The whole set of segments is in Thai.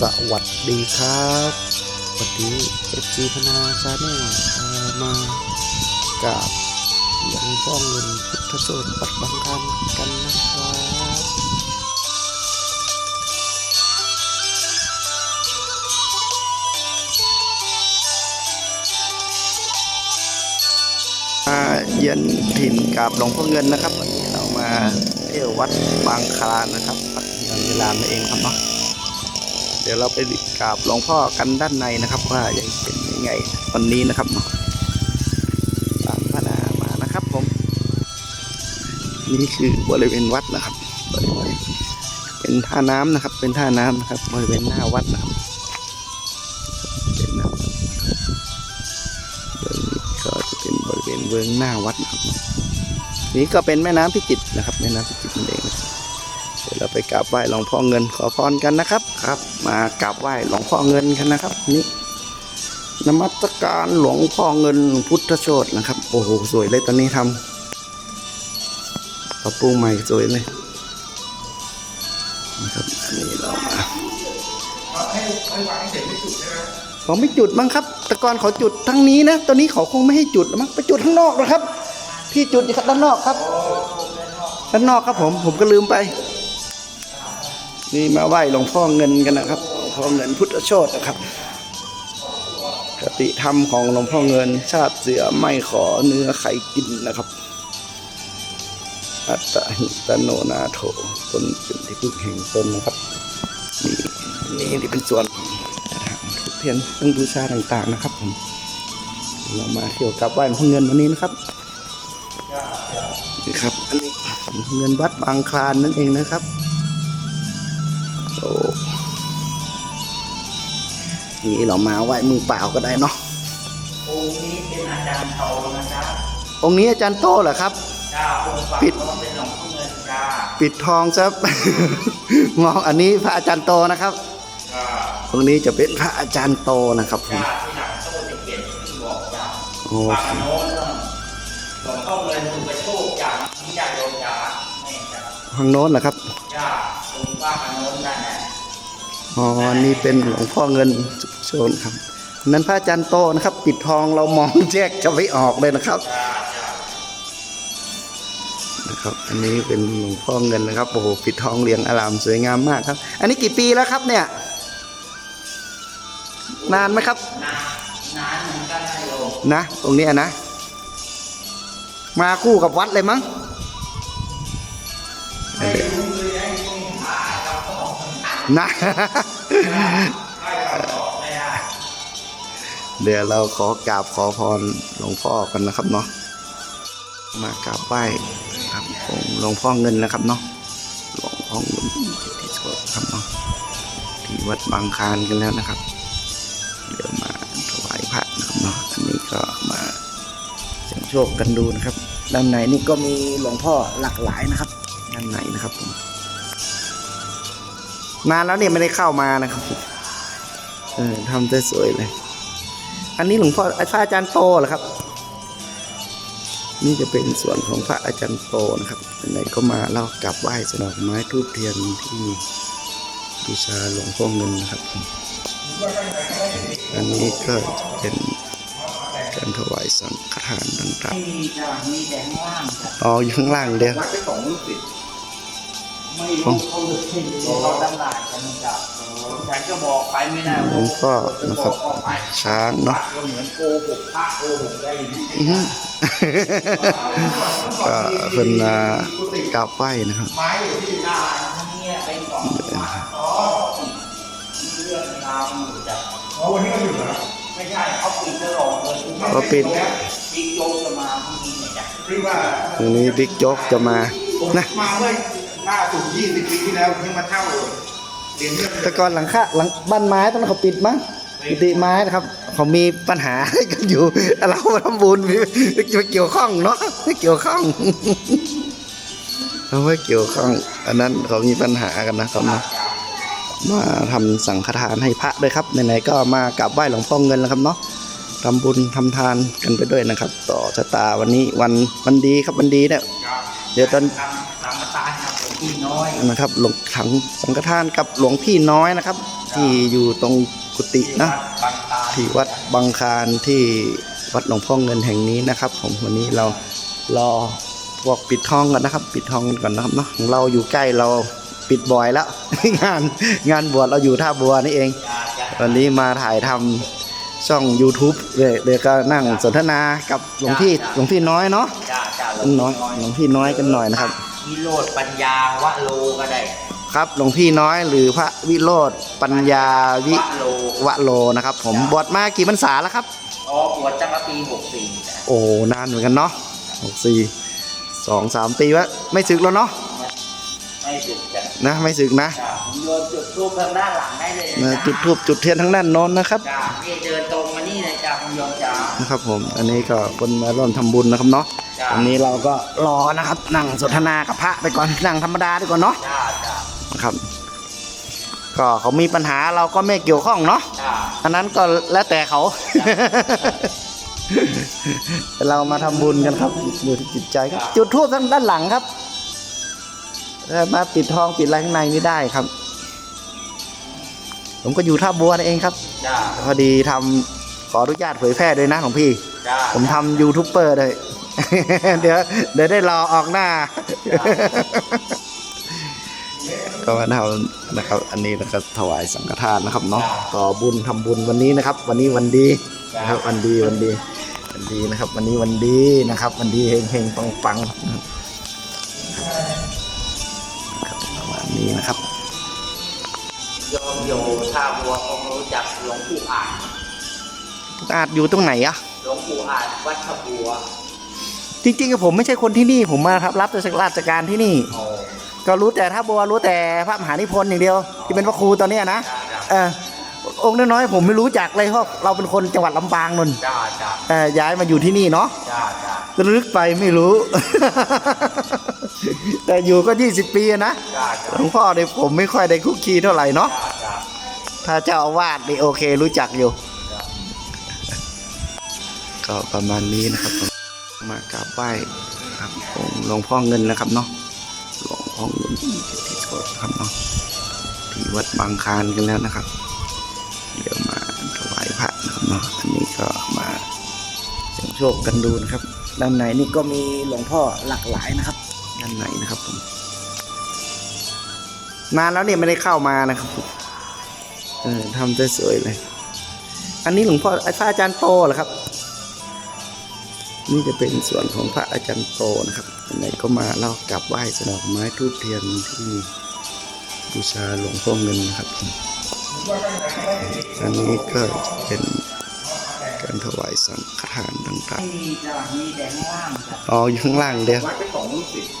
สวัสดีครับวันนี้เอฟซีพนาชาแนลมากับหลวงพ่อเงินพุทธโสดปัดบังคันกันนะครับมาเยือนถิ่นกับหลวงพ่อเงินนะครับ วันนี้เรามาเที่ยววัดบางคลานนะครับวัดเงินเวลานั่นเองครับเนาะ เดี๋ยวเราไปกราบหลวงพ่อกันด้านในนะครับ ว่ายังเป็นยังไงวันนี้นะครับเนาะตามพระนามานะครับผม นี่คือบริเวณวัดนะครับบริเวณเป็นท่าน้ำนะครับ เป็นท่าน้ำนะครับบริเวณหน้าวัดนะครับเป็นหน้าวัดบริเวณนี้ก็จะเป็นบริเวณเวิงหน้าวัดนะครับ นี่ก็เป็นแม่น้ำพิจิตรนะครับ แม่น้ำพิจิตรนั่นเองนะครับ เดี๋ยวเราไปกราบไหว้หลวงพ่อเงินขอพรกันนะครับครับ มากราบไหว้หลวงพ่อเงินกันนะครับนี่นมัสการหลวงพ่อเงินพุทธโชตนะครับ โอ้โหสวยเลยตอนนี้ทำปรับปรุงใหม่สวยเลยนะครับอันนี้เรามาเขาไม่จุดมั้งครับแต่ก่อนเขาจุดทั้งนี้นะตอนนี้เขาคงไม่ให้จุดมั้งไปจุดข้างนอกนะครับ พี่จุดอยู่ด้านนอกครับด้านนอกครับผม ผมก็ลืมไป นี่มาไหว้หลวงพ่อเงินกันนะครับหลวงพ่อเงินพุทธโชตนะครับคติธรรมของหลวงพ่อเงิน ชาติเสือไม่ขอเนื้อไข่กินนะครับ อัตตหิตโนนาโถตนเป็นที่พึ่งแห่งตนนะครับ นี่นี่ที่เป็นส่วนของกระถางทูบเทียนเครื่องบูชาต่างๆนะครับผมเรามาเที่ยวกับไหว้หลวงพ่อเงินวันนี้นะครับนี่ครับอันนี้เงินวัดบางคลานนั่นเองนะครับ โอ้นี่เรามาไหว้มือเปล่าก็ได้เนาะองค์นี้เป็นอาจารย์โตนะครับองค์นี้อาจารย์โตเหรอครับจ้าองค์ฝั่งปิดเป็นหลวงพ่อเงินจ้าปิดทองซะมองอันนี้พระอาจารย์โตนะครับจ้าองค์นี้จะเป็นพระอาจารย์โตนะครับผมจ้าที่หลังโตจะเขียนที่บอกจ้าโอ้ฝั่งโน้นหลวงพ่อเงินถูกไปโชคจากนิยายโยมจ้าแม่จ้าข้างโน้นเหรอครับจ้า ตรงบ้านฝั่งโน้นนั่นแหละอ๋อนี่เป็นหลวงพ่อเงินสุขโชนครับ นั้นพระอาจารย์โตนะครับ ปิดทองเรามองแยกจะไม่ออกเลยนะครับจ้าจ้านะครับ อันนี้เป็นหลวงพ่อเงินนะครับโอ้โหปิดทองเรียงอารามสวยงามมากครับ อันนี้กี่ปีแล้วครับเนี่ย นานไหมครับ นานนานเหมือนกันนะโยมนะตรงเนี้ยนะ มาคู่กับวัดเลยมั้ง นะเดี๋ยวเราขอกราบขอพรหลวงพ่อกันนะครับเนาะมากราบไหว้ครับองหลวงพ่อเงินนะครับเนาะหลวงพ่อเงินที่สุดครับเนาะที่วัดบางคานกันแล้วนะครับ เดี๋ยวมาถวายพระนะครับเนาะอันนี้ก็มาเสี่ยงโชคกันดูนะครับ ด้านในนี่ก็มีหลวงพ่อหลากหลายนะครับ ด้านในนะครับผม นานแล้วเนี่ยไม่ได้เข้ามานะครับ เออทำได้สวยเลย อันนี้หลวงพ่อพระอาจารย์โตเหรอครับ นี่จะเป็นส่วนของพระอาจารย์โตนะครับไหนๆก็มาเรากลับไหว้สนอกไม้ทูบเทียนที่บูชาหลวงพ่อเงินนะครับ อันนี้ก็จะเป็นการถวายสังฆทานต่างๆอ๋ออยู่ข้างล่างเดียว ไม่รู้เขาเลือกที่เขาตั้งด่านกันจ้ะฉันก็บอกไปไม่ได้หลวงพ่อนะครับช้างเนาะก็เหมือนโกหกพระโกหกได้ก็เป็นมากราบไหว้นะครับไม้อยู่ที่หน้าเนี้ยเป็นสองอ๋อเรื่องราวอยู่จ้ะอ๋อวันนี้ก็หยุดเหรไม่ใช่เขาปิดตลอดเลยก็ปิดบิ๊กโยจะมาพรุ่งนี้เนี่ยจ้ะคือว่าวันนี้บิ๊กโจ๊กจะมาผมนะ มาเมื่อหน้าสุด20 ปีที่แล้วที่มาเช่าเรียนเรื่องแต่ก่อนหลังคาหลังบ้านไม้ตอนนั้นเขาปิดมั้งปิติไม้นะครับเขามีปัญหากันอยู่ เรามาทำบุญไม่ไม่เกี่ยวข้องเนาะไม่เกี่ยวข้องเราไม่เกี่ยวข้อง อันนั้นเขามีปัญหากันนะครับเนาะมาทำสังฆทานให้พระด้วยครับไหนๆก็มากราบไหว้หลวงพ่อเงินแล้วครับเนาะทำบุญทำทานกันไปด้วยนะครับ ต่อชะตาวันนี้วันวันดีครับวันดีเนี่ยเดี๋ยวตอนทำตามมาตายครับผม พี่น้อยนะครับ หลวงถังสังฆทานกับหลวงพี่น้อยนะครับจที่อยู่ตรงกุฏินะบางตาที่วัดบางคลานที่วัดหลวงพ่อเงินแห่งนี้นะครับ ผมวันนี้เรารอพวกปิดทองกันนะครับ ปิดทองกันก่อนนะครับเนาะของเราอยู่ใกล้เราปิดบ่อยแล้วงานงานบวชเราอยู่ท่าบัวนี่เองจ้าจ้าวันนี้มาถ่ายทำช่อง YouTube เลยเดี๋ยวก็นั่งสนทนากับหลวงพี่หลวงพี่น้อยเนาะจ้าจ้าหลวงน้อยหลวงพี่น้อยกันหน่อยนะครับ วิโรดปัญญาวะโลก็ได้ ครับหลวงพี่น้อยหรือพระวิโรธปัญญาวิวะโลวะโลนะครับ ผมบวชมากี่พรรษาแล้วครับ อ๋อบวชตั้งแต่ปีหกสี่จ้ะโอ้นานเหมือนกันเนาะหกสี่สองสามปีวะไม่สึกแล้วเนาะไม่ถึงจ้ะนะ ไม่สึกนะจ้าผมโยนจุดทูบทางด้านหลังได้เลยนะนะจุดทูบจุดเทียนทั้งด้านโน้นนะครับ จ้านี่เดินตรงมานี่เลยจ้าคุณโยมจ้านะครับผม อันนี้ก็คนมาร่วมทำบุญนะครับเนาะจ้ะ วันนี้เราก็รอนะครับ นั่งสนทนากับพระไปก่อนนั่งธรรมดาดีกว่าเนาะจ้าจ้านะครับ ก็เขามีปัญหาเราก็ไม่เกี่ยวข้องเนาะจ้าอันนั้นก็แล้วแต่เขา เรามาทำบุญกันครับอยู่ที่จิตใจครับ จุดทูบทั้งด้านหลังครับถ้ามาปิดทองปิดอะไรข้างในไม่ได้ครับ ผมก็อยู่ท่าบัวนั่นเองครับจ้าพอดีทำขออนุญาตเผยแพร่ด้วยนะหลวงพี่จ้าผมทำยูทูบเบอร์เลย เดี๋ยวเดี๋ยวได้รอออกหน้า ก็มาทำนะครับ อันนี้นะครับถวายสังฆทานนะครับเนาะต่อบุญทำบุญวันนี้นะครับ วันนี้วันดีนะครับ วันดีวันดี วันดีนะครับ วันนี้วันดีนะครับ วันดีเฮงเฮงปังปังนะครับครับประมาณนี้นะครับโยมโยท่าบัวคงรู้จักหลวงปู่อ่านอาจอยู่ตรงไหนอะหลวงปู่อ่านวัดท่าบัว จริงๆกับผมไม่ใช่คนที่นี่ผมมารับราชการที่นี่โอ้ก็รู้แต่ท่าบัวรู้แต่พระมหานิพนธ์อย่างเดียว ที่เป็นพระครูตอนเนี้ยนะจ้าจ้าเออองค์น้อยๆผมไม่รู้จักเลยเพราะเราเป็นคนจังหวัดลำปางนนท์จ้าจ้าเออย้ายมาอยู่ที่นี่เนาะจ้าจ้าลึกไปไม่รู้ แต่อยู่ก็ 20 ปีอะนะจ้าจ้าหลวงพ่อเนี่ยผมไม่ค่อยได้คุกคีเท่าไหร่เนาะจ้าจ้าถ้าเจ้าอาวาสนี่โอเครู้จักอยู่จ้าก็ประมาณนี้นะครับผ มากราบไหว้ครับองค์หลวงพ่อเงินนะครับเนาะหลวงพ่อเงินที่โสดครับเนาะที่วัดบางคานกันแล้วนะครับ เดี๋ยวมาถวายพระนะครับเนาะอันนี้ก็มาเสี่ยงโชคกันดูนะครับ ด้านในนี่ก็มีหลวงพ่อหลากหลายนะครับ ด้านในนะครับผมนานแล้วเนี่ยไม่ได้เข้ามานะครับเออทำได้สวยเลย อันนี้หลวงพ่อพระอาจารย์โตเหรอครับ นี่จะเป็นส่วนของพระอาจารย์โตนะครับไหนก็มาเล่ากลับไหว้สนอกไม้ทูบเทียนที่บูชาหลวงพ่อเงินนะครับอันนี้ก็จะเป็นการถวายสังฆทานต่างไม่มีจ้ามีแต่ข้างล่างจ้าๆอ๋ออยู่ข้างล่างเดียววัดไปสองลูกศิษย์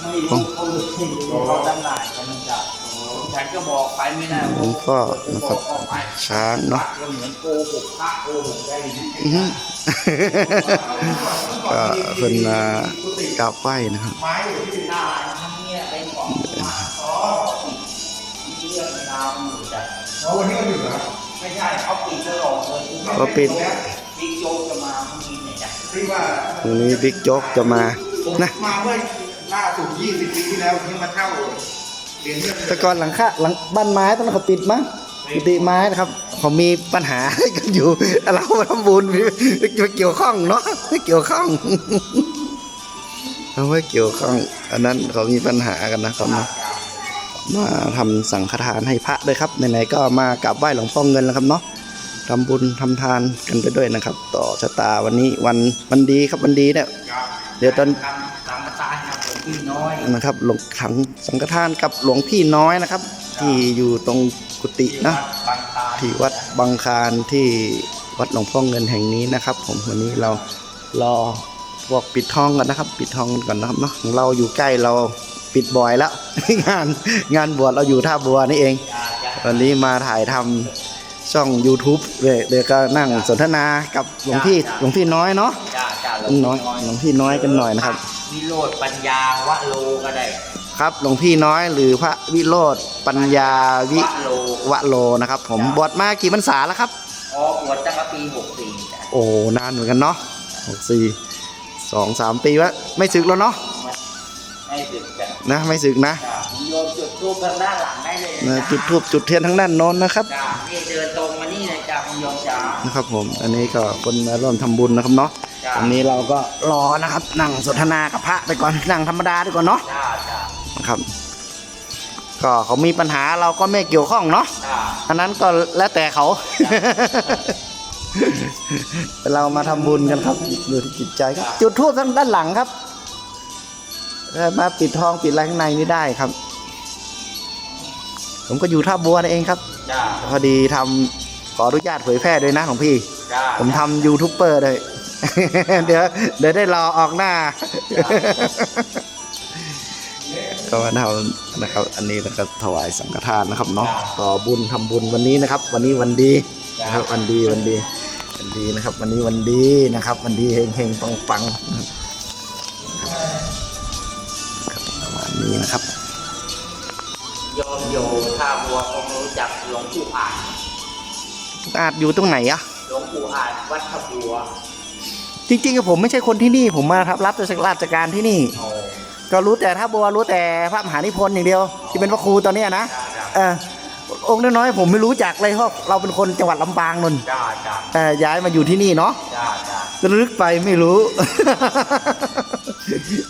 ไม่รู้เขาหลุดที่เขาจำหน่ายกันจ้าฉันก็บอกไปไม่ได้หลวงพ่อนะครับก็ไปช้างเนาะ ก็เหมือนโกหกพระโกหกได้นะอื้อหือก็นกราบไหว้นะครับไม้อยู่ที่หน้าทั้งเนี้ยเป็นของอ๋อที่เรื่องราวอยู่จ้ะอ๋อวันนี้ก็อยู่เหรอไม่ใช่เขาปิดตลอดเลยก็ปิดบิ๊กโจ๊กจะมาพรุ่งนี้เนี่ยจ้ะที่ว่าวันนี้บิ๊กโจ๊กจะมานะมาเมื่อล่าสุด20ปีที่แล้วที่มาเช่าเรียนเรื่องแต่ก่อนหลังคาหลังบ้านไม้ตอนนั้นเขาปิดมั้งกุฏิไม้นะครับ เขามีปัญหากันอยู่ เราทำบุญไม่เกี่ยวข้องเนาะไม่เกี่ยวข้องเราไม่เกี่ยวข้อง อันนั้นเขามีปัญหากันนะครับนาะมาทำสังฆทานให้พระด้วยครับไหนๆก็มากราบไหว้หลวงพ่อเงินแล้วครับเนาะทำบุญทำทานกันไปด้วยนะครับ ต่อชะตาวันนี้วันวันดีครับวันดีเนี่ยเดี๋ยวตอนนะครับหลวงถังสังฆทานกับหลวงพี่น้อยนะครับ ที่อยู่ตรงกุฏินะ ที่วัดบางคลานที่วัดหลวงพ่อเงินแห่งนี้นะครับ ผมวันนี้เรารอพวกปิดทองกันนะครับ ปิดทองกันก่อนนะครับเนาะของเราอยู่ใกล้เราปิดบ่อยแล้ว งานงานบวชเราอยู่ท่าบัวนี่เองจ้าจ้าวันนี้มาถ่ายทำช่อง YouTube เลยเดี๋ยวก็นั่งสนทนากับหลวงพี่หลวงพี่น้อยเนาะจ้าจ้าหลวงน้อยหลวงพี่น้อยกันหน่อยนะครับ วิโรดปัญญาวะโลก็ได้ ครับหลวงพี่น้อยหรือพระวิโรธปัญญาวิวะโลวะโลนะครับ ผมบวชมากี่พรรษาแล้วครับอ๋อบวชตั้งแต่ปีหกสี่จ้ะโอ้นานเหมือนกันเนาะหกสี่สองสามปีวะไม่สึกแล้วเนาะไม่ถึงจ้ะนะไม่สึกนะจ้าผมโยโยมจุดทูบทางด้านหลังได้เลยนะนะจุดทูบจุดเทียนทั้งด้านโน้นนะครับจ้านี่เดินตรงมานี่เลยจ้าคุณโยมจ้านะครับ ผมอันนี้ก็คนมาร่วมทำบุญนะครับเนาะจ้ะอันนี้เราก็รอนะครับนั่งสนทนากับพระไปก่อนนั่งธรรมดาดีกว่าเนาะ จ้าจ้านะ ครับ ก็เขามีปัญหาเราก็ไม่เกี่ยวข้องเนาะจ้าอันนั้นก็แล้วแต่เขา เรามาทำบุญกันครับดูที่จิตใจครับ จุดทูบทั้งด้านหลังครับเอ่อมาปิดทองปิดอะไรข้างในไม่ได้ครับ ผมก็อยู่ท่าบัวนั่นเองครับจ้าพอดีทำขออนุญาตเผยแพร่ด้วยนะของพี่จ้าผมทำยูทูบเบอร์เลย เดี๋ยวเดี๋ยวได้รอออกหน้า ก็มาทำนะครับ อันนี้นะครับถวายสังฆทานนะครับเนาะต่อบุญทำบุญวันนี้นะครับ วันนี้วันดีนะครับวันดีวันดีวันดีนะครับ วันนี้วันดีนะครับ วันดีเฮงเฮงปังปังนะครับครับประมาณนี้นะครับโยมอยู่ท่าบัวคงรู้จักหลวงปู่อ่านอาจอยู่ตรงไหนอะหลวงปู่อ่านวัดท่าบัวจริงๆกับผมไม่ใช่คนที่นี่ผมมารับ รับราชการที่นี่โอ้ ก็รู้แต่ท่าบัวรู้แต่พระมหานิพนธ์อย่างเดียว ที่เป็นพระครูตอนเนี้ยนะจ้าจ้าเออองค์น้อยๆผมไม่รู้จักเลยเพราะเราเป็นคนจังหวัดลำปางนนจ้าจ้าเออย้ายมาอยู่ที่นี่เนาะจ้าจ้าลึกไปไม่รู้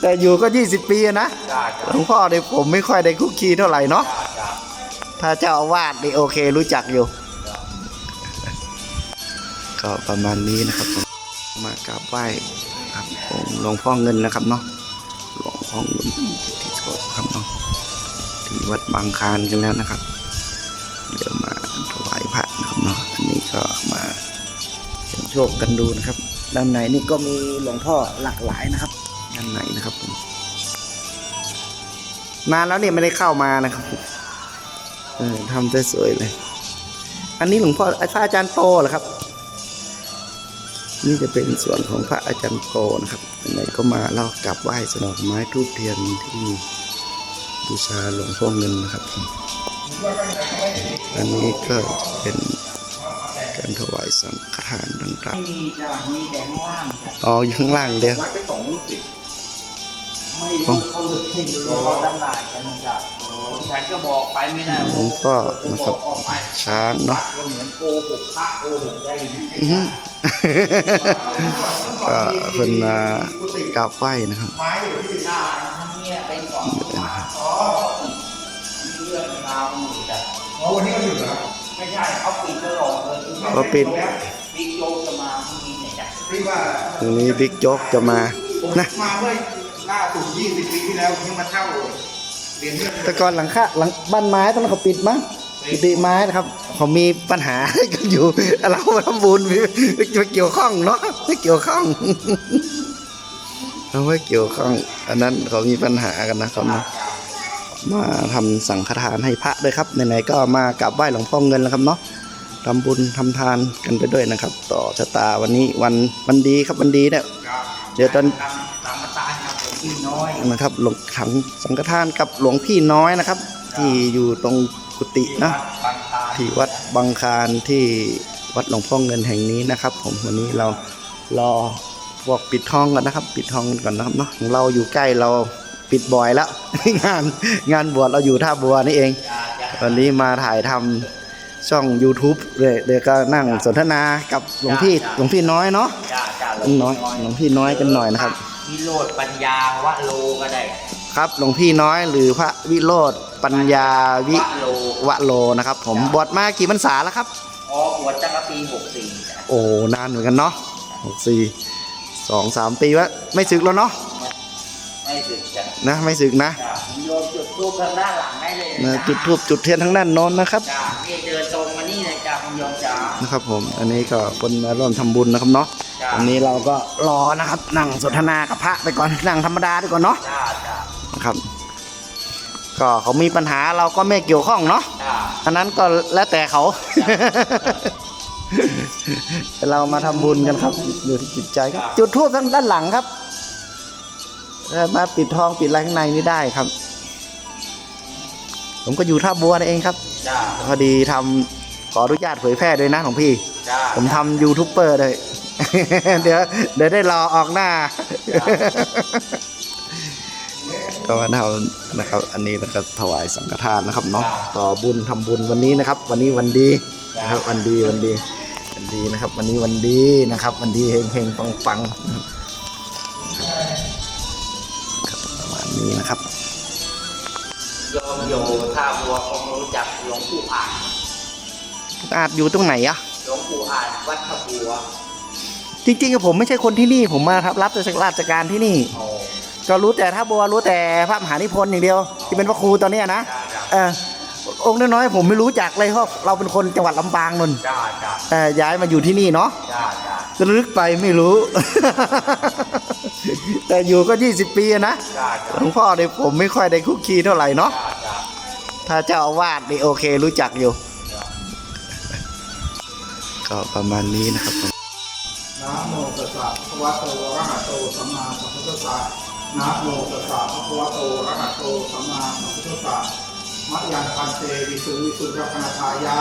แต่อยู่ก็ 20 ปีอะนะจ้าหลวงพ่อเนี่ยผมไม่ค่อยได้คุกคีเท่าไหร่เนาะจ้าจ้าถ้าเจ้าอาวาสนี่โอเครู้จักอยู่ ก็ประมาณนี้นะครับผมมากราบไหว้ครับองค์หลวงพ่อเงินนะครับเนาะ หลวงพ่องินที่โชคครับเนาะที่วัดบางคานกันแล้วนะครับ เดี๋ยวมาถวายพระนะครับเนาะอันนี้ก็มาเสี่ยงโชคกันดูนะครับ ด้านในนี่ก็มีหลวงพ่อหลากหลายนะครับ ด้านในนะครับผมนานแล้วเนี่ยไม่ได้เข้ามานะครับเออทำได้สวยเลย อันนี้หลวงพ่อพระอาจารย์โตเหรอครับ นี่จะเป็นส่วนของพระอาจารย์โตนะครับไหนก็มาเรากลับไหว้สนอกไม้ทูบเทียนที่บูชาหลวงพ่อเงินนะครับ อันนี้ก็เป็นการถวายสังฆทานต่างไม่มีจ้ามีแต่ข้างล่างจ้าๆอ๋ออยู่ข้างล่างเดียวไม่รู้เขาหลุดที่รู้เขาด้านหลังกันจ้า ฉันก็บอกไปไม่ได้หลวงพ่อนะครับออกไปช้างเนาะก็เหมือนโกหกพระโกหกได้ยังไงอื้อหือก็เป็นมากราบไหว้นะครับไม้อยู่ที่หน้าทั้งเนี่ยเป็นของพระอ๋อมีเรื่องราวอยู่จ้ะอ๋อวันนี้ก็หยุดเหรอไม่ใช่เขาปิดตลอดเลยเขาปิดบิ๊กโจ๊กจะมาพรุ่งนี้เนี่ยจ้ะที่ว่าตรงนี้บิ๊กโจ๊กจะมาผมนะมาเมื่อล่าสุด20ปีที่แล้วที่มาเช่าเรียนเรื่อง แต่ก่อนหลังคาหลังบ้านไม้ตอนนั้นเขาปิดมั้งกุฏิไม้นะครับเขามีปัญหากันอยู่ เราทำบุญไม่เกี่ยวข้องเนาะไม่เกี่ยวข้องเราไม่เกี่ยวข้อง อันนั้นเขามีปัญหากันนะครับนะมาทำสังฆทานให้พระด้วยครับไหนๆก็มากราบไหว้หลวงพ่อเงินแล้วครับเนาะทำบุญทำทานกันไปด้วยนะครับ ต่อชะตาวันนี้วันวันดีครับวันดีเนี่ยเดี๋ยวตอน พี่น้อยนะครับ หลวงถังสังฆทานกับหลวงพี่น้อยนะครับ ที่อยู่ตรงกุฏินะบางตาที่วัดบางคลานที่วัดหลวงพ่อเงินแห่งนี้นะครับ ผมวันนี้เรารอพวกปิดทองกันนะครับ ปิดทองกันก่อนนะครับเนาะของเราอยู่ใกล้เราปิดบ่อยแล้ว งานงานบวชเราอยู่ท่าบัวนี่เองจ้าจ้าวันนี้มาถ่ายทำช่อง YouTube เลยเดี๋ยวก็นั่งสนทนากับหลวงพี่หลวงพี่น้อยเนาะจ้าจ้าหลวงน้อยหลวงพี่น้อยกันหน่อยนะครับ วิโรดปัญญาวะโลก็ได้ ครับหลวงพี่น้อยหรือพระวิโรธปัญญาวิวะโล วะโลนะครับ ผมบวชมากี่พรรษาแล้วครับ อ๋อบวชตั้งแต่ปีหกสี่จ้ะโอ้นานเหมือนกันเนาะหกสี่สองสามปีวะไม่สึกแล้วเนาะไม่ถึงจ้ะนะไม่สึกนะจ้าโยมจุดทูบทางด้านหลังได้เลยนะจ้ะจุดทูบจุดเทียนทั้งด้านโน้นนะครับจ้านี่เดินตรงมานี่เลยจ้าคุณโยมจ้านะครับผมอันนี้ก็คนมาร่วมทำบุญนะครับเนาะจ้ะ วันนี้เราก็รอนะครับ นั่งสนทนากับพระไปก่อนนั่งธรรมดาดีกว่าเนาะจ้าจ้านะครับ ก็เขามีปัญหาเราก็ไม่เกี่ยวข้องเนาะจ้าอันนั้นก็แล้วแต่เขา เรามาทำบุญกันครับดูที่จิตใจครับ จุดทูบทั้งด้านหลังครับเออมาปิดทองปิดอะไรข้างในไม่ได้ครับ ผมก็อยู่ท่าบัวนั่นเองครับจ้าพอดีทำขออนุญาตเผยแพร่ด้วยนะของพี่จ้าผมทำยูทูบเบอร์เลย เดี๋ยวเดี๋ยวได้รอออกหน้า ก็มาเอานะครับ อันนี้แล้วก็ถวายสังฆทานนะครับเนาะต่อบุญทำบุญวันนี้นะครับ วันนี้วันดีนะครับ วันดีวันดีวันดีนะครับ วันนี้วันดีนะครับ วันดีเฮงเฮงปังปังนะครับครับประมาณนี้นะครับโยมโยท่าบัวคงรู้จักหลวงปู่อ่านอาจอยู่ตรงไหนอะหลวงปู่อ่านวัดท่าบัว จริงๆอะผมไม่ใช่คนที่นี่ผมมาครับ รับราชการที่นี่โอ้ก็รู้แต่ท่าบัวรู้แต่พระมหานิพนธ์อย่างเดียว ที่เป็นพระครูตอนเนี้ยนะจ้าจ้าเออองค์น้อยๆผมไม่รู้จักเลยเพราะเราเป็นคนจังหวัดลำปางนนจ้าจ้าเออย้ายมาอยู่ที่นี่เนาะจ้าจ้าจะลึกไปไม่รู้ แต่อยู่ก็ 20 ปีอะนะจ้าหจ้าลวงพ่อเนี่ยผมไม่ค่อยได้คุกคีเท่าไหร่เนาะจ้าจ้าถ้าเจ้าอาวาสนี่โอเครู้จักอยู่ ก็ประมาณนี้นะครับ วะโตอะระหะโตสัมมาสัมพุทธัสสะนะโมตัสสะภะคะวะโตอะระหะโตสัมมาสัมพุทธัสสะมะยังพันเตวิสุวิสุทธคณทายะ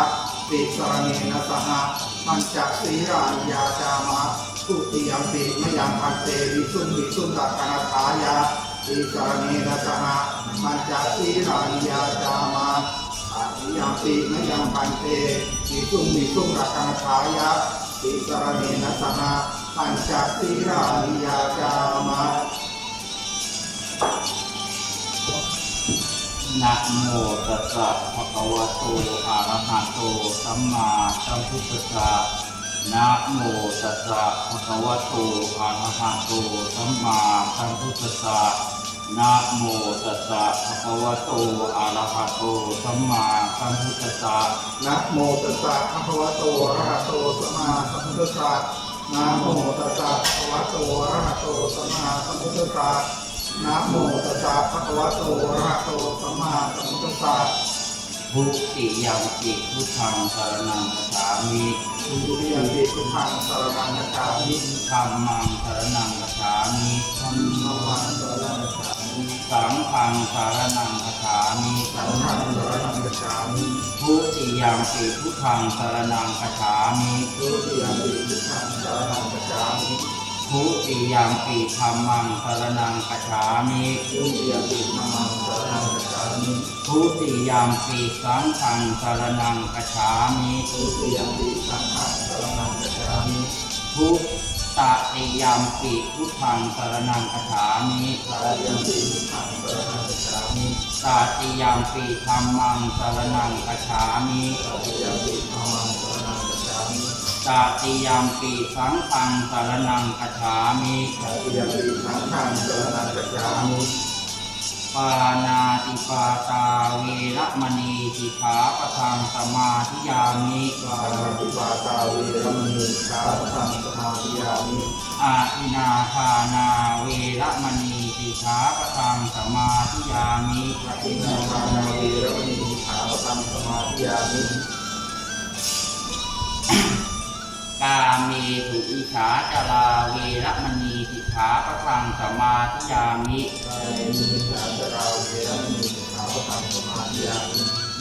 ติสรณีนะสหะปัญจศีรานิยาจามะทุติยมปิมะยังพันเตวิสุวิสุทธคณทายะติสรณีนะสหะปัญจศีรานิยาจามะอาทิยามปีมะยังพันเตวิสุวิสุงรักนัทายะติสรณีนัสหะ ปัญจศีรานิยาจามะนะโมตัสสะภะคะวะโตอะระหะโตสัมมาสัมพุทธัสสะนะโมตัสสะภะคะวะโตอะระหะโตสัมมาสัมพุทธัสสะนะโมตัสสะภะคะวะโตอะระหะโตสัมมาสัมพุทธัสสะนะโมตัสสะภะคะวะโตอะระหะโตสัมมาสัมพุทธัสสะ นะโมตัสสะภะคะวะโตอะระหะโตสัมมาสัมพุทธัสสะนะโมตัสสะภะคะวะโตอะระหะโตสัมมาสัมพุทธัสสะพุทธิยัมปิพุทธังสารนังคัจฉามิทุติยมปิพุทธังสารนังคัจฉามิธรรมังสารนังคัจฉามิธรรมังสารนังคัจฉามิ สังฆังสารนังคัจฉามิสังฆังสรณังคัจฉามิทุติยัมปิพุทธังสรณังคัจฉามิทุติยมปิพุทธังสรณังคัจฉามิทุติยัมปิธัมมังสรณังคัจฉามิทุติยมปิธัมมังสรณังคัจฉามิทุติยัมปิสังฆังสรณังคัจฉามิทุติยมปิสังฆังสรณังคัจฉามิทุ ตติยามปิพุทธังสารนังคัจฉามิสารนังปิพุทธังสารนังคัจฉามิตติยามปิธรรมังสารนังคัจฉามิตาติยามปิธรรมังสารนังคัจฉามิตติยามปิสังฆังสารนังคัจฉามิตาติยามปิสังฆังสารนังคัจฉามิ ปานาติปาตาเวรมณีสิกขาปะทังสมาธิยามิวาราติปาตาเวรมณีขาปะทังสมาธิยามิอาทินาทานาเวรมณีสิกขาปะทังสมาธิยามิอินาทานาเวรมณีขาปะทังสมาธิยามิกาเมสุอิฉาจาราเวรมณีสิกขาปะทังสมาธิยามิ มิจฉาสราเวรมณีขาวธรรมสมาธิยา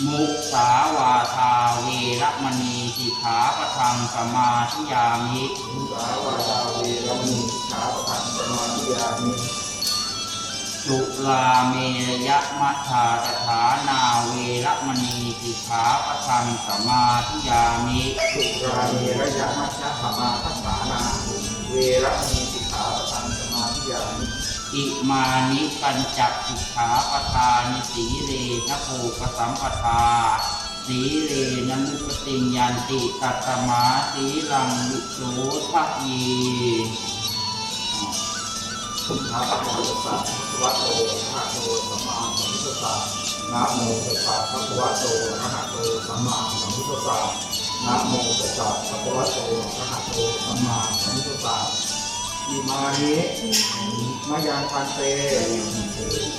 มุสาวาทาเวรมณีสิกขาปะทังสมาธิยามิมุสาวาทาเวรมณีสิขาปะทังสมาธิยามิสุลาเมรยมัทธาตถานาเวรมณีสิกขาปะทังสมาธิยามิสุรามีรยะมัชฌะธรรมาทัสานาเวรมณีสิกขาปะทัง ยามิอิมานิปัญจสิกขาปทานิสีเลนะโภปสัมปทา สีเลนมุปติญันติตัตมาสีลังวิโสทะเยนะโมตัสสะภะวะโตอะระหะโตสัมมาสัมพุทธัสสะนะโมตัสสะภะคะวะโตอะระหะโตสัมมาสัมพุทธัสสะนะโมตัสสะภะคะวะโตอะระหะโตสัมมาสัมพุทธัสสะ อิมานิมะยังพันเต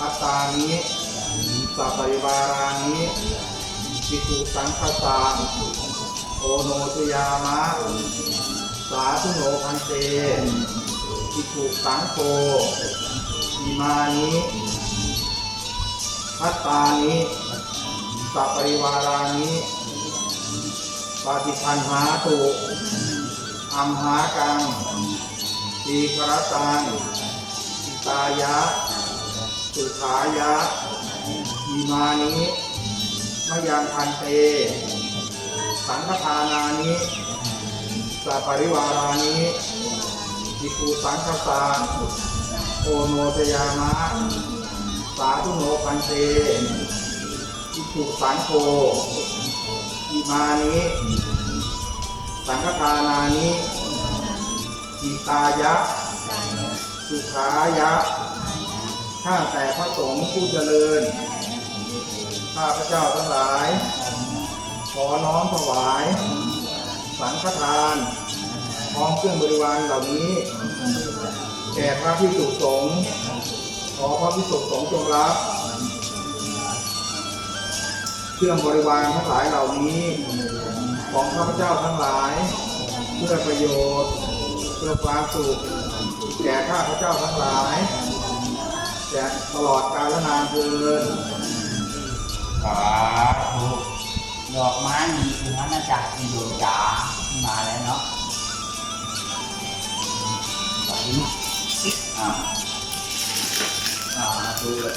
อัตตานิสัพปริวารานิปิตุสังฆสาโอโนชยามะ สาธุโนพันเตอิปุสังโฆอิมานิพัตตานิสัพปริวารานิปฏิพันหาตุอัมหากัง ทีกรตังตายะ สุขายะอีมานิมยังพันเต สังฆทานานิสัปริวารานิอิปูสังฆสาโอโนทยามะ สาธุโนพันเตอิปุสังโฆอิมานิสังฆทานานิ อิตายะ สุขายะ ข้าแต่พระสงฆ์ผู้เจริญ ข้าพระเจ้าทั้งหลาย ขอน้อมถวาย สังฆทานพร้อมเครื่องบริวารเหล่านี้แก่พระพิสุสงฆ์ขอพระพิสุสงฆ์จงรับ เครื่องบริวารทั้งหลายเหล่านี้ ของข้าพเจ้าทั้งหลาย เพื่อประโยชน์ พื่อความสุขแก่ข้าพเจ้าทั้งหลายแก่ตลอดกาลนานเทินสาธุดอกไม้มีคุณมาจากอินโดจ๋ามาแล้วเนาะอ่าอ่าดูเลย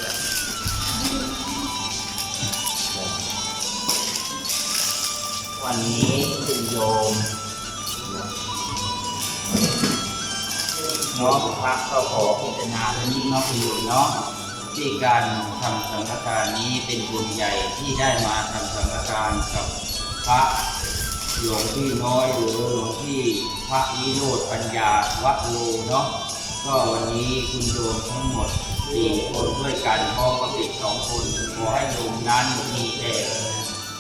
วันนี้คุณโยม เนาะพระก็ขอพิจารณาเรื่องนี้เนาะคุณโยมเนาะที่การทำสังฆทานนี้เป็นบุญใหญ่ที่ได้มาทำสังฆทานกับพระหลวงพี่น้อยหรือหลวงพี่พระวิโรธปัญญาวัดโลเนาะก็วันนี้คุณโยมทั้งหมดสี่คนด้วยกันพร้อมกับเด็กสองคนขอให้โยมนั้นมีแต่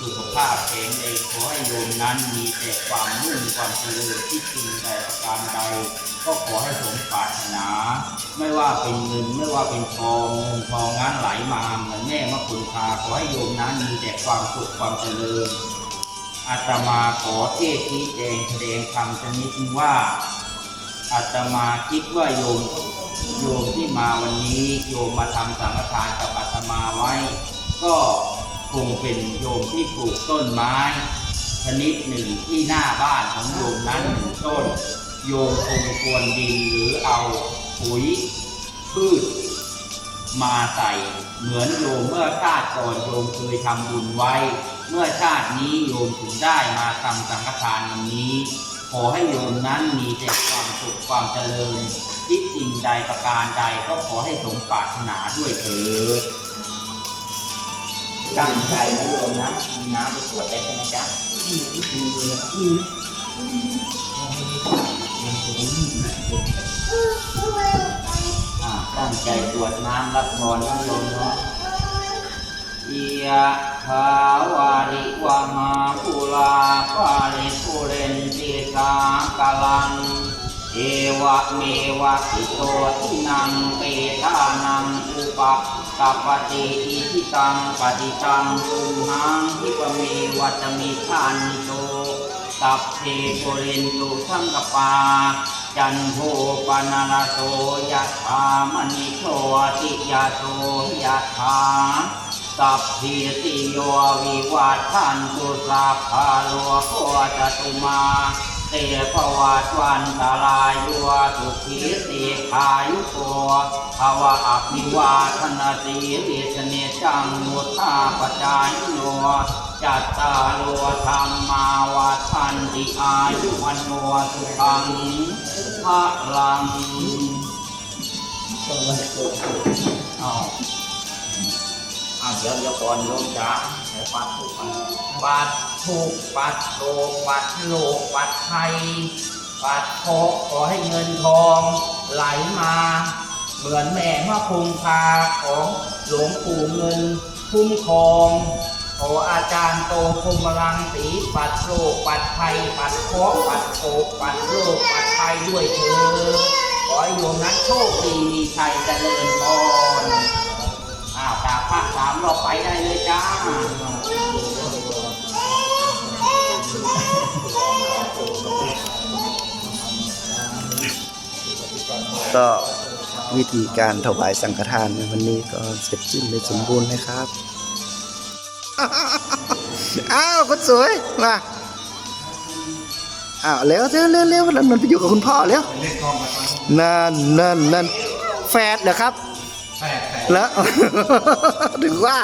สุขภาพแข็งแรงขอให้โยมนั้นมีแต่ความรุ่งความเจริญที่จริงแต่ประการใด ก็ขอให้สมปรารถนา ไม่ว่าเป็นเงินไม่ว่าเป็นทองเงินทองงานไหลมาเหมือนแม่มะคุณคาขอให้โยมนั้นมีแต่ความสุขความเจริญอาตมาขอเทศชี้แจงแสดงธรรมชนิดว่าอาตมาคิดว่าโยมโยมที่มาวันนี้โยมมาทำสังฆทานกับอาตมาไว้ ก็ คงเป็นโยมที่ปลูกต้นไม้ ชนิดหนึ่งที่หน้าบ้านของโยมนั้นหนึ่งต้น โยมคงควรดินหรือเอาปุ๋ยพืชมาใส่เหมือนโยมเมื่อชาติก่อนโยมเคยทำบุญไว้ เมื่อชาตินี้โยมถึงได้มาทำสังฆทานวันนี้ ขอให้โยมนั้นมีแต่ความสุขความเจริญคิดสิ่งใดประการใดก็ขอให้สมปรารถนาด้วยเถิด ตั้งใจนะโยมนะมีน้ำไปสวดได้ใช่ไหมจ๊ะอ่าตั้งใจตรวจน้ำรับพรทั้งโยมเนาะยะถาวาริวาหาภูลาภาริภูเรนติสากาลังเอวะเมวะอิโตทินังเปทานังอุป กัปปติอิทิตังปฏิตังตุมหังทิปเมวัตมิทานิโตสัพเพโพเรนตุสังกปา จันโทปนาลโตยะธามณิโชติยะโตยะธาสัพพิติโยวิวัฏทันตุสัพพะโลกจตุมา ตภวัตวันตรายโยสุขีติขายุโกภวะอภิวาทนาสีลิสเนจังมุทธาปจายโนจัตตาโลธรรมาวัฏันติอายุวันโนสุขังพระลังอ้าวเดี๋ยวเดี๋ยวก่อนโยมจ๋า วปัดทุกปัดทุกวัดโรคปัดโลกปัดภัยปัดโคกขอให้เงินทองไหลมา เหมือนแม่มะคงคาของหลวงปู่เงินคุ้มครองขออาจารย์โตคมลังสีปัดโรคปัดภัยปัดเคปัดโศกปัดโรคปัดภัยด้วยเถิดขอให้โยมนั้นโชคดีมีชัยเจริญพร อ้าวตาพระสามเราไปได้เลยจ้าก็วิธีการถวายสังฆทานในวันนี้ก็เสร็จสิ้นไปสมบูรณ์นะครับ อ้าวคนสวยมาอ้าวเร็วเร็วเร็วเร็วแล้วมันไปอยู่กับคุณพ่อเร็วนั่นนั่นนั่นแฟดเหรอครับ แล้วถึงว่า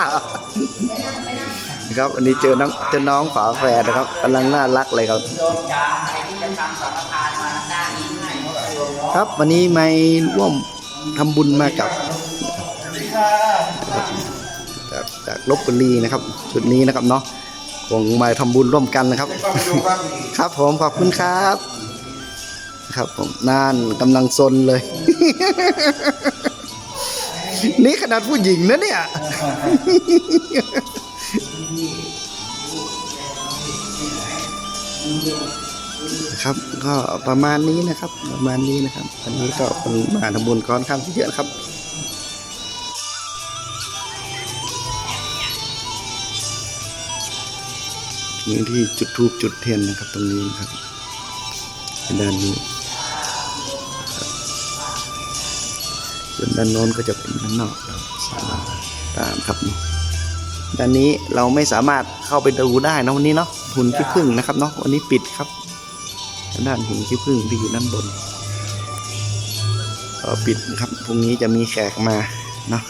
นะครับอันนี้เจอน้องเจอน้องฝาแฝดนะครับกำลังน่ารักเลยครับครับวันนี้ไม่ร่วมทำบุญมากับจากจากลบบุรีนะครับจุดนี้นะครับเนาะคงมาทำบุญร่วมกันนะครับ ครับผมขอบคุณครับ ครับผมนั่นกำลังซนเลย นี่ขนาดผู้หญิงนะเนี่ย ครับก็ประมาณนี้นะครับ ประมาณนี้นะครับวันนี้ก็คนมาทำบุญก้อนข้ามที่เยอนะครับนี่ที่จุดทูบจุดเทียนนะครับ ตรงนี้นะครับด้านนี้ ส่วนด้านโน้นก็จะเป็นด้านนอกนะครับศาลาตามครับนี่ด้านนี้เราไม่สามารถเข้าไปดูได้นะวันนี้เนาะหุ่นขี้ผึ้งนะครับเนาะวันนี้ปิดครับ ด้านหุ่นขี้ผึ้งที่อยู่ด้านบนก็ปิดนะครับพรุ่งนี้จะมีแขกมาเนาะ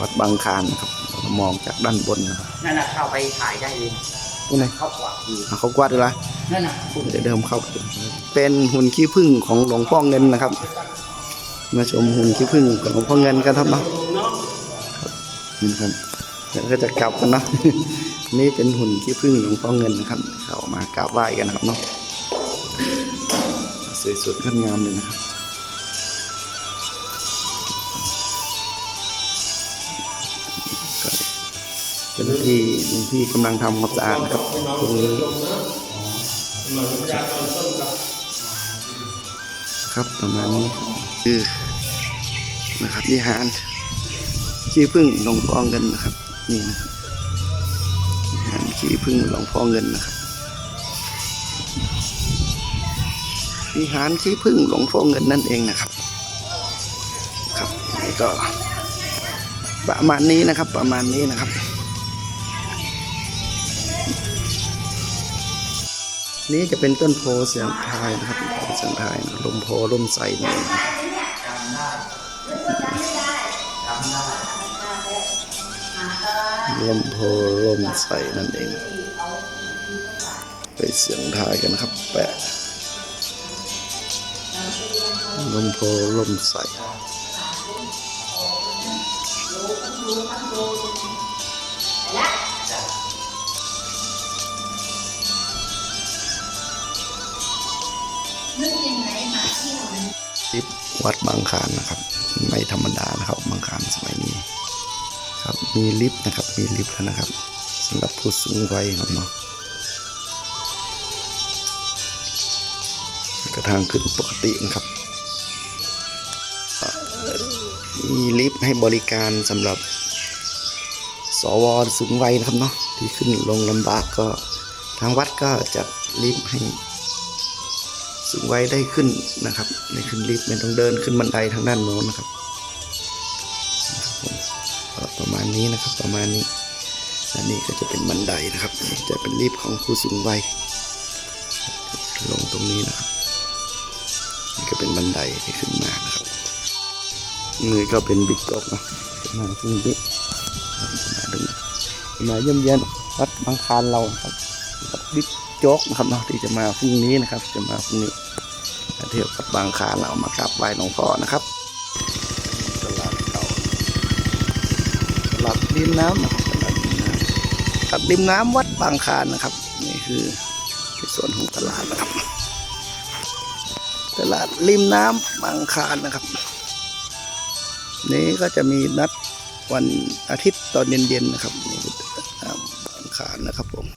วัดบางคลานนะครับเรามองจากด้านบนนะครับนั่นน่ะเข้าไปถ่ายได้เลยนี่ไงเข้ากว่าดีเอาเขากวาดเลยละนั่นน่ะ เดี๋ยวเดิมเข้าเป็นหุ่นขี้ผึ้งของหลวงพ่อเงินนะครับ มาชมหุ่นขี้ผึ้งของหลวงพ่อเงินกันครับเนาะครับนี่ครับเดี๋ยวก็จะกลับกันเนาะนี่เป็นหุ่นขี้ผึ้งหลวงพ่อเงินนะครับเข้ามากราบไหว้กันนะครับเนาะสวยสดงดงามเลยนะครับเจ้าหน้าที่หลวงพี่กำลังทำความสะอาดนะครับตรงนี้ ครับประมาณนี้คือนะครับวิหารขี้พึ่งหลวงพ่อเงินนะครับ นี่นะครับวิหารขี้พึ่งหลวงพ่อเงินนะครับวิหารขี้พึ่งหลวงพ่อเงินนั่นเองนะครับ ครับนี่ก็ประมาณนี้นะครับ ประมาณนี้นะครับ นี่จะเป็นต้นโพเสียงไทยนะครับเสียงไทยนะลมโพลมใสนี่ลมโพลมใสนั่นเอง ไปเสียงไทยกันนะครับ แปะลมโพลมใสลิ ฟต์วัดบางคลานนะครับไม่ธรรมดานะครับบางคลานสมัยนี้ครับมีลิฟต์นะครับมีลิฟต์แล้วนะครับสำหรับผู้สูงวัยครับเนาะกระทางขึ้นปกตินะครับมีลิฟต์ให้บริการสำหรับสวสูงวัยนะครับเนาะที่ขึ้นลงลำบากก็ทางวัดก็จัดลิฟต์ให้ สูงไวัยได้ขึ้นนะครับได้ขึ้นลิฟต์ไม่ต้องเดินขึ้นบันไดทางด้านโน้นนะครับประมาณนี้นะครับประมาณนี้อันนี้ก็จะเป็นบันไดนะครับ จะเป็นลิฟต์ของผู้สูงวัยลงตรงนี้นะครับนี่ก็เป็นบันไดที่ขึ้นมานะครับนี่ก็เป็นบิ๊กโจ๊กนะมาตรงนี้มาดึงมาเยี่ยมเยียนวัดบางคานเราครับกับบิ๊ก โจ๊กนะครับเนาะที่จะมาพรุ่งนี้นะครับ จะมาพรุ่งนี้เที่ยวกับบางคานเรามากราบไหว้หลวงพ่อนะครับตลาดเก่าตลาดริมน้ำนะครับตลาดริมน้ำตลาดริมน้ำวัดบางคานนะครับ นี่คือในส่วนของตลาดนะครับ ตลาดริมน้ำบางคานนะครับ นี้ก็จะมีนัดวันอาทิตย์ตอนเย็นๆนะครับนี่บางคานนะครับผม